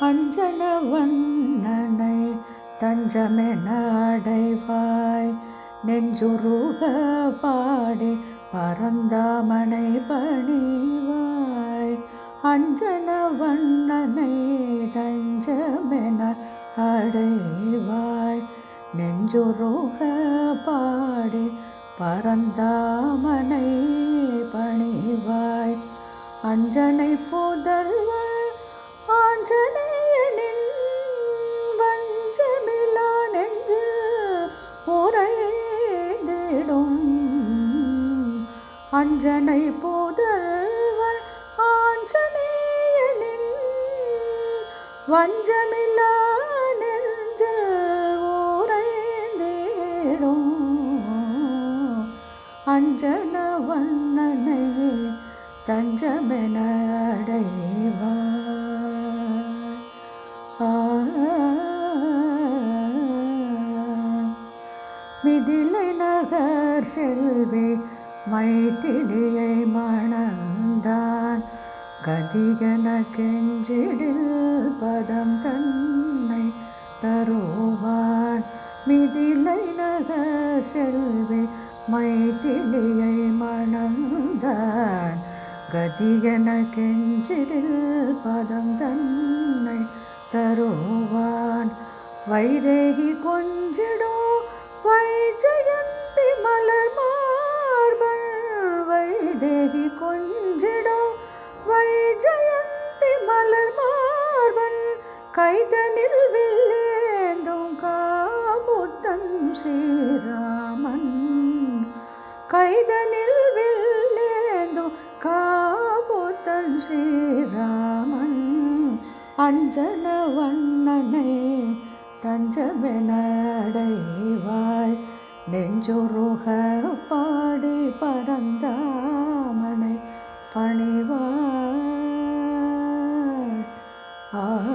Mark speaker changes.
Speaker 1: அஞ்சன வண்ணனை தஞ்சமென அடைவாய். நெஞ்சுருக பாடி பரந்தாமனை பணிவாய். அஞ்சன வண்ணனை தஞ்சமென அடைவாய். நெஞ்சுருக பாடி பரந்தாமனை பணிவாய். அஞ்சனை புதல்வன் ஆஞ்சனை அஞ்சனை போதல்வர் ஆஞ்சநேயனின் வஞ்சமிலா நெஞ்சில் உறைந்திடும் அஞ்சன வண்ணனை தஞ்சமென மிதிலை நகர் செல்வே மைத்திலியை மணந்தான் கதிகன கெஞ்சிடில் பதம் தன்னை தருவான் மிதிலை நகர் செல்வி மைத்திலியை மணந்தான் கதிகன கெஞ்சிடில் பதம் தன்னை தருவான் வைதேகி கொஞ்சிடோ வைஜயந்தி மலர்மா வைதேகி கொஞ்சிடோ வைஜயந்தி மலர் மார்பன் கைதனில் வில்லேந்தும் காபுத்தன் ஸ்ரீராமன். கைதனில் வில்லேந்தும் காபுத்தன் ஸ்ரீராமன். அஞ்சன வண்ணனை தஞ்சமெனடைவாய் நெஞ்சுருக பாடி பரந்தாமனை Ah.